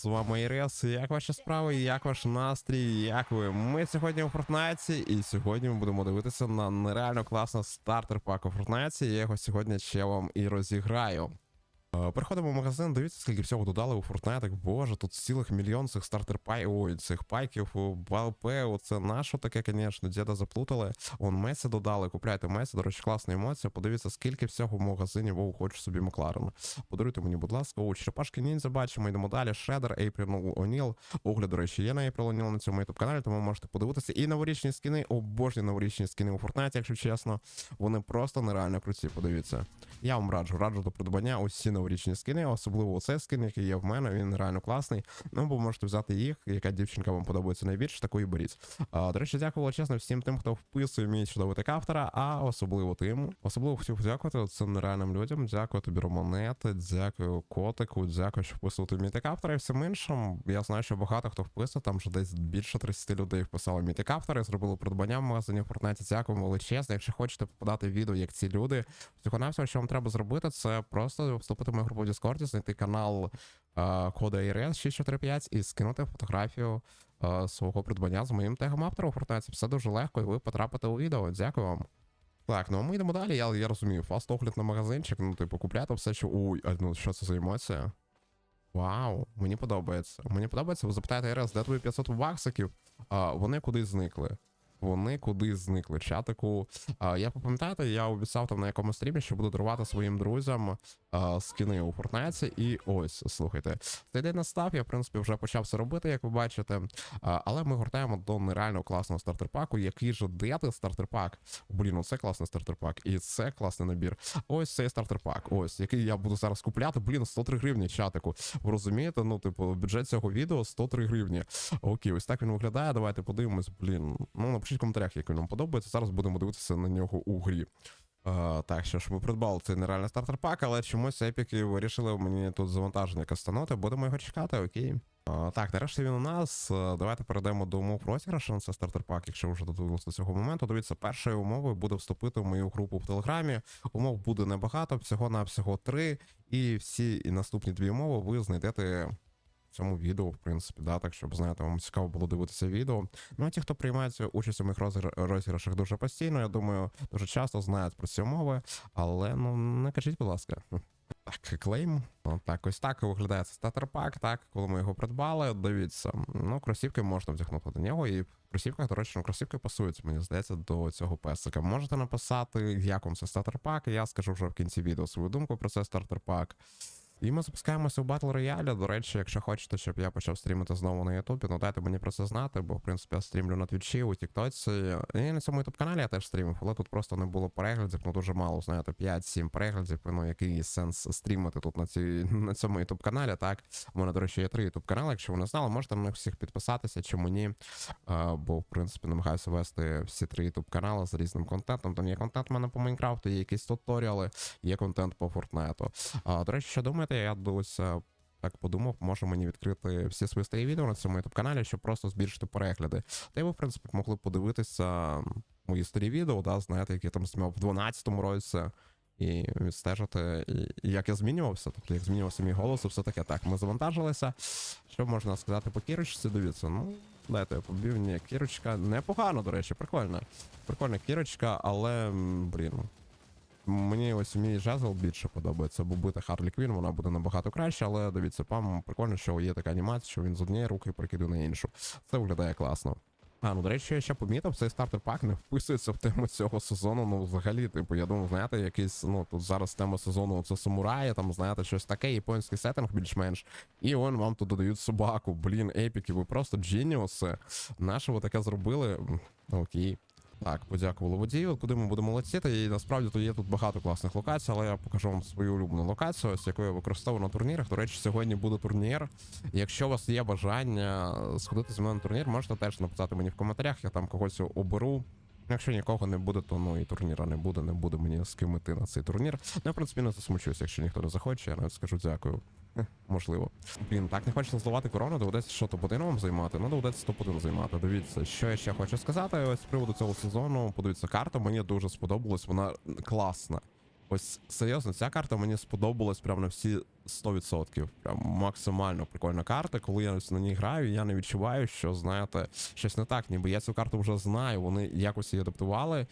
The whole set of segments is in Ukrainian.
З вами Ірес, як ваші справи, як ваш настрій, як ви? Ми сьогодні у Фортнайці, і сьогодні ми будемо дивитися на нереально класний стартер пак у Фортнайці. Я його сьогодні ще вам і розіграю. Е, Переходимо в магазин, дивіться, скільки всього додали у Фортнайтах. Боже, тут цілих мільйон цих стартер пай. Ой, цих пайків, БЛП, оце наше таке, звісно, діда заплутали. Он Месі додали, купляйте Месі, до речі, класна емоція. Подивіться, скільки всього в магазині Вов хоче собі Макларен. Подаруйте мені, будь ласка, о, черепашки ніндзя бачимо, йдемо далі. Шредер, Ейпріл Оніл. Огляд, до речі, є на Ейпріл Оніл на цьому youtube каналі, тому можете подивитися. І новорічні скіни, обожні новорічні скіни у Фортнайті, якщо чесно. Вони просто нереально круті, подивіться. Я вам раджу, раджу до придбання усі новорічні скини, особливо оцей скин, який є в мене, він реально класний. Ну, бо можете взяти їх, яка дівчинка вам подобається найбільше, таку і беріть. А, до речі, дякую величезно всім тим, хто вписує мій чудовий тек автора, а особливо тим. Особливо хотів подякувати цим нереальним людям. Дякую тобі, Романета, дякую котику, дякую, що вписувати мій тек автора і всім іншим. Я знаю, що багато хто вписав, там вже десь більше 30 людей вписали мій тек автора зробили придбання в магазині в Фортнайті. Дякую величезно. Якщо хочете попадати в відео, як ці люди, всього навсього, що вам треба зробити, це просто вступити в мою групу в Discord, знайти канал кода IRS 645 і скинути фотографію е, свого придбання з моїм тегом автора у. Все дуже легко, і ви потрапите у відео. Дякую вам. Так, ну а ми йдемо далі. Я, я розумію, фаст огляд на магазинчик, ну, типу, купляти все, що. Ой, а ну що це за емоція? Вау, мені подобається. Мені подобається, ви запитаєте РС, де твої 500 баксиків? А, вони кудись зникли. Вони кудись зникли. Чатику. Я пам'ятаєте, я обіцяв там на якомусь стрімі, що буду дарувати своїм друзям скини у Фортнайті. І ось, слухайте, цей день настав, я в принципі вже почав це робити, як ви бачите. Але ми гортаємо до нереально класного стартер-паку. Який же де ти стартер-пак? Блін, ну це класний стартер-пак. І це класний набір. Ось цей стартер-пак. Ось, який я буду зараз купляти. Блін, 103 гривні чатику. Ви розумієте? Ну, типу, бюджет цього відео 103 гривні. Окей, ось так він виглядає. Давайте подивимось. Блін. Ну, напишіть в коментарях, як він вам подобається. Зараз будемо дивитися на нього у грі. Uh, так, що ж ми придбали цей нереальний стартер пак, але чомусь епіки вирішили мені тут завантаження кастанути. Будемо його чекати, окей. Uh, так, нарешті він у нас. Давайте перейдемо до умов розіграшу на цей стартер пак, якщо вже додивилися до цього моменту. Дивіться, першою умовою буде вступити в мою групу в Телеграмі. Умов буде небагато, всього на всього три. І всі і наступні дві умови ви знайдете цьому відео, в принципі, да, так щоб знаєте, вам цікаво було дивитися відео. Ну а ті, хто приймають участь у моїх розігр- розіграшах дуже постійно, я думаю, дуже часто знають про ці умови, але ну не кажіть, будь ласка. Так, клейм. Ну, так, ось так виглядає цей статерпак, так, коли ми його придбали, дивіться. Ну, кросівки можна вдягнути до нього, і в кросівках, до речі, ну, кросівки пасують, мені здається, до цього песика. Можете написати, як вам це статерпак, я скажу вже в кінці відео свою думку про цей статерпак. І ми запускаємося в Battle Royale. До речі, якщо хочете, щоб я почав стрімити знову на Ютубі, ну дайте мені про це знати, бо в принципі я стрімлю на Твічі, у Тіктоці. І на цьому ютуб каналі я теж стрімив, але тут просто не було переглядів, ну дуже мало, знаєте, 5-7 переглядів. Ну який сенс стрімити тут на цій на цьому ютуб каналі. Так, у мене, до речі, є три ютуб канали. Якщо ви не знали, можете на них всіх підписатися, чому ні. Бо в принципі намагаюся вести всі три ютуб канали з різним контентом. Там є контент у мене по Майнкрафту, є якісь туторіали, є контент по Фортнайту. До речі, що думаєте, я дось е, так подумав, може мені відкрити всі свої старі відео на цьому youtube каналі, щоб просто збільшити перегляди. Та й ви, в принципі, могли б подивитися мої старі відео, да, знаєте, які я там знімав в 12-му році. І відстежити, як я змінювався, тобто як змінювався мій голос все таке. Так, ми завантажилися. Що можна сказати по кірочці? Дивіться, ну, дайте я побів. Ні, кірочка непогано, до речі, прикольна. Прикольна кірочка, але, блін, Мені ось мій жезл більше подобається, бо бити Харлі Квін, вона буде набагато краще, але дивіться, пам прикольно, що є така анімація, що він з однієї руки прикидує на іншу. Це виглядає класно. А, ну до речі, я ще помітив, цей стартер пак не вписується в тему цього сезону. Ну, взагалі, типу, я думаю, знаєте, якийсь, ну тут зараз тема сезону це самураї, там, знаєте, щось таке, японський сеттинг більш-менш. І он вам тут додають собаку. Блін, епіки, ви просто дженіуси. Наше ви таке зробили? Окей. Так, подякували водію, куди ми будемо летіти. І насправді тут є тут багато класних локацій, але я покажу вам свою улюблену локацію, ось яку я використовую на турнірах. До речі, сьогодні буде турнір. Якщо у вас є бажання сходити зі мною на турнір, можете теж написати мені в коментарях, я там когось оберу. Якщо нікого не буде, то ну і турніра не буде, не буде мені з ким іти на цей турнір. Ну, в принципі, не засмучуюсь, якщо ніхто не захоче, я навіть скажу дякую. Хе, Можливо. Блін, так не хочеться зливати корону, доведеться що топ-1 вам займати. Ну, доведеться топ-1 займати. Дивіться, що я ще хочу сказати. Ось з приводу цього сезону. Подивіться, карта мені дуже сподобалась, вона класна. Ось серйозно, ця карта мені сподобалась прям на всі 100%. Прям максимально прикольна карта. Коли я на ній граю, я не відчуваю, що знаєте, щось не так, ніби я цю карту вже знаю. Вони якось її адаптували.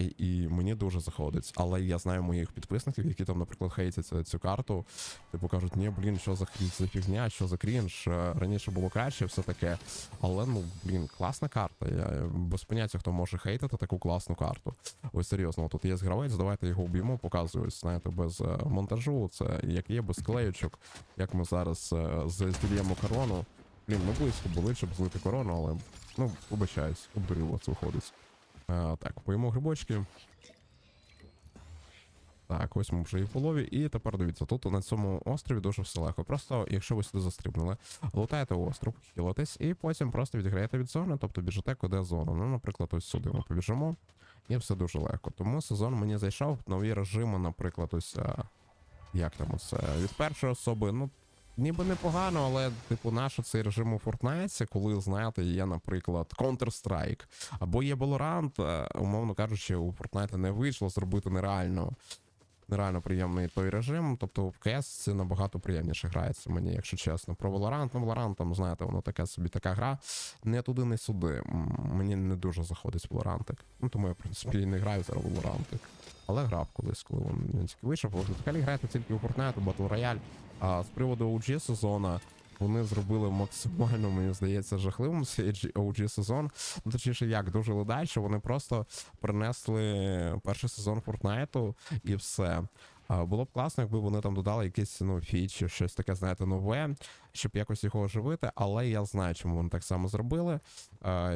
І, мені дуже заходить. Але я знаю моїх підписників, які там, наприклад, хейтять цю, карту. Типу кажуть, ні, блін, що за за фігня, що за крінж. е, Раніше було краще, все таке. Але ну, блін, класна карта. Я без поняття, хто може хейтити таку класну карту. Ось серйозно, тут є гравець, давайте його вб'ємо, показуюсь. знаєте, без е, монтажу. Це як є, без клеючок, як ми зараз е, корону. Блін, ми близько були, щоб злити корону, але ну, вибачаюсь, обдурило це виходить. Е, так, поїмо грибочки. Так, ось ми вже і в полові. І тепер дивіться, тут на цьому острові дуже все легко. Просто, якщо ви сюди застрибнули, лутаєте остров, хілитесь, і потім просто відіграєте від зони, тобто біжите куди зону. Ну, наприклад, ось сюди ми побіжимо, і все дуже легко. Тому сезон мені зайшов нові режими, наприклад, ось. е, Як там оце? Від першої особи, ну. Ніби непогано, але типу наш цей режим у Фортнайці, коли знаєте, є, наприклад, Counter-Strike, або є Valorant, е, умовно кажучи, у Fortnite не вийшло зробити нереально нереально приємний той режим. Тобто в CS це набагато приємніше грається мені, якщо чесно. Про Valorant, ну Valorant, там, знаєте, воно таке собі така гра. Не туди, не сюди. Мені не дуже заходить Valorant. Ну тому я, в принципі, і не граю зараз в. Але грав колись, коли він, тільки вийшов. Ви Взагалі граєте тільки у Fortnite, у Battle Royale. А з приводу OG сезону. Вони зробили максимально, мені здається, жахливим цей OG сезон. Ну, точніше, як дуже ледаче, вони просто принесли перший сезон Фортнайту і все. Було б класно, якби вони там додали якісь ну, фічі, щось таке, знаєте, нове, щоб якось його оживити, але я знаю, чому вони так само зробили,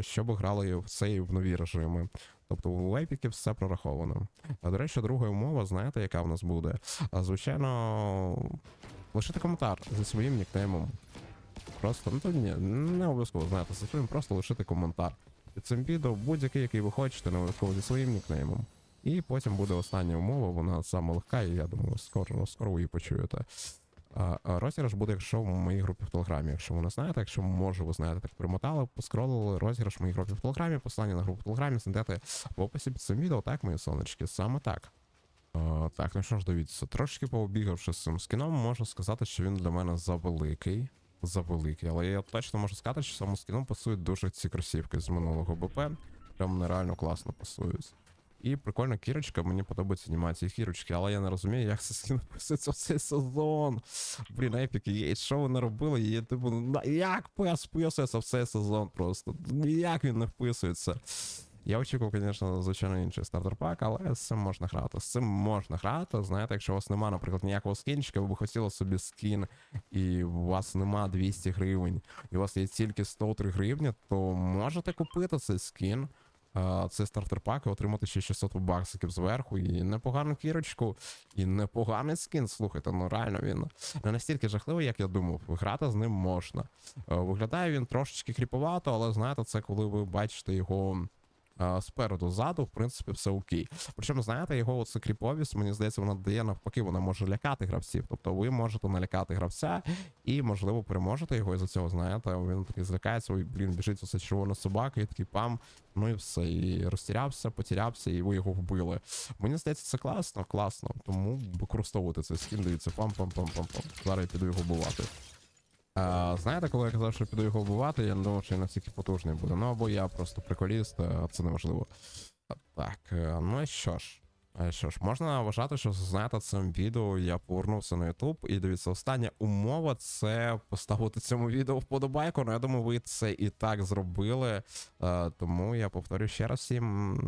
щоб грали в цей в нові режими. Тобто у епіків все прораховано. А до речі, друга умова, знаєте, яка в нас буде? Звичайно, лишити коментар зі своїм нікнеймом. Просто, ну то ні, не обов'язково знаєте, зі своїм просто лишити коментар під цим відео, будь-який, який ви хочете, не обов'язково зі своїм нікнеймом. І потім буде остання умова, вона саме легка, і я думаю, скоро, скоро ви її почуєте. Розіграш буде, якщо в моїй групі в Телеграмі. Якщо ви не знаєте, якщо може ви знаєте, так примотали, поскролили розіграш в моїй групі в Телеграмі, посилання на групу в Телеграмі знайдете в описі під цим відео, так, мої сонечки, саме так. Так, ну що ж, дивіться, трошки пообігавши з цим скіном, можу сказати, що він для мене завеликий. Завеликий, але я точно можу сказати, що цьому скіну пасують дуже ці кросівки з минулого БП. Прям нереально класно пасують. І прикольна кірочка, мені подобаються анімації кірочки, але я не розумію, як це скін вписується в цей сезон. Блін, епіки є, що вони робили? І, типу, як пес вписується в цей сезон просто? Ніяк він не вписується. Я очікував, звісно, звичайно, інший стартер пак, але з цим можна грати. З цим можна грати. Знаєте, якщо у вас немає, наприклад, ніякого скінчика, ви б хотіли собі скін, і у вас нема 200 гривень, і у вас є тільки 103 гривні, то можете купити цей скін. Цей стартер пак і отримати ще 600 баксиків зверху, і непогану кірочку, і непоганий скін. Слухайте, ну реально він не настільки жахливий, як я думав. Грати з ним можна. Е, Виглядає він трошечки кріповато, але знаєте, це коли ви бачите його спереду, ззаду, в принципі, все окей. Причому, знаєте, його оце кріповість, мені здається, вона дає навпаки, вона може лякати гравців. Тобто ви можете налякати гравця і, можливо, переможете його, і за цього, знаєте, він такий злякається, ой, блін, біжить оце червона собака, і такий пам, ну і все. І розтірявся, потірявся, і ви його вбили. Мені здається, це класно, класно. Тому використовувати цей скін, дивіться, пам-пам-пам-пам-пам. Зараз я піду його бувати. А, знаєте, коли я казав, що піду його вбивати, я не думав, що він настільки потужний буде. Ну або я просто приколіст, це неважливо. Так, е, ну і що ж. Що ж, можна вважати, що знаєте, цим відео я повернувся на YouTube. І дивіться, остання умова це поставити цьому відео вподобайку. Ну я думаю, ви це і так зробили. Тому я повторю ще раз всім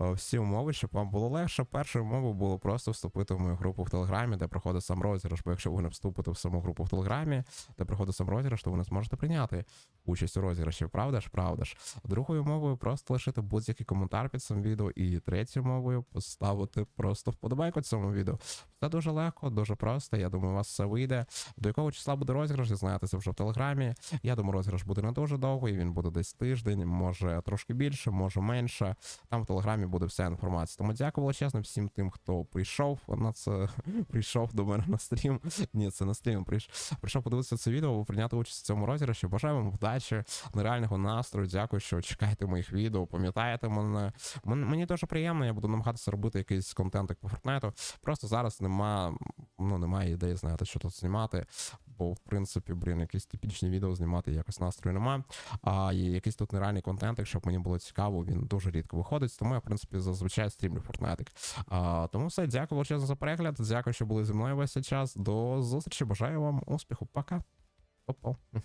всі умови, щоб вам було легше. Першою умовою було просто вступити в мою групу в Телеграмі, де проходить сам розіграш. Бо якщо ви не вступите в саму групу в Телеграмі, де проходить сам розіграш, то ви не зможете прийняти участь у розіграші. Правда ж, правда ж. Другою мовою просто лишити будь-який коментар під цим відео. І третьою мовою поставити просто вподобайку цьому відео. Це дуже легко, дуже просто. Я думаю, у вас все вийде. До якого числа буде розіграш, дізнаєтеся вже в телеграмі. Я думаю, розіграш буде не дуже довгий, він буде десь тиждень, може трошки більше, може менше. Там в телеграмі буде вся інформація. Тому дякую величезно всім тим, хто прийшов на це, прийшов до мене на стрім. Ні, це на стрім прийшов. Прийшов подивитися це відео, прийняти участь в цьому розіграші. Бажаю вам вдачі, нереального настрою. Дякую, що чекаєте моїх відео, пам'ятаєте мене. Мені дуже приємно, я буду намагатися робити якийсь контент як по Фортнайту. Просто зараз нема, ну, немає ідеї, знаєте, що тут знімати. Бо, в принципі, блін, якісь типічні відео знімати якось настрою нема. А і якийсь тут нереальний контент, якщо б мені було цікаво, він дуже рідко виходить. Тому я, в принципі, зазвичай стрімлю Фортнайтик. А, тому все, дякую величезно за перегляд. Дякую, що були зі мною весь цей час. До зустрічі. Бажаю вам успіху. Пока. Па-па.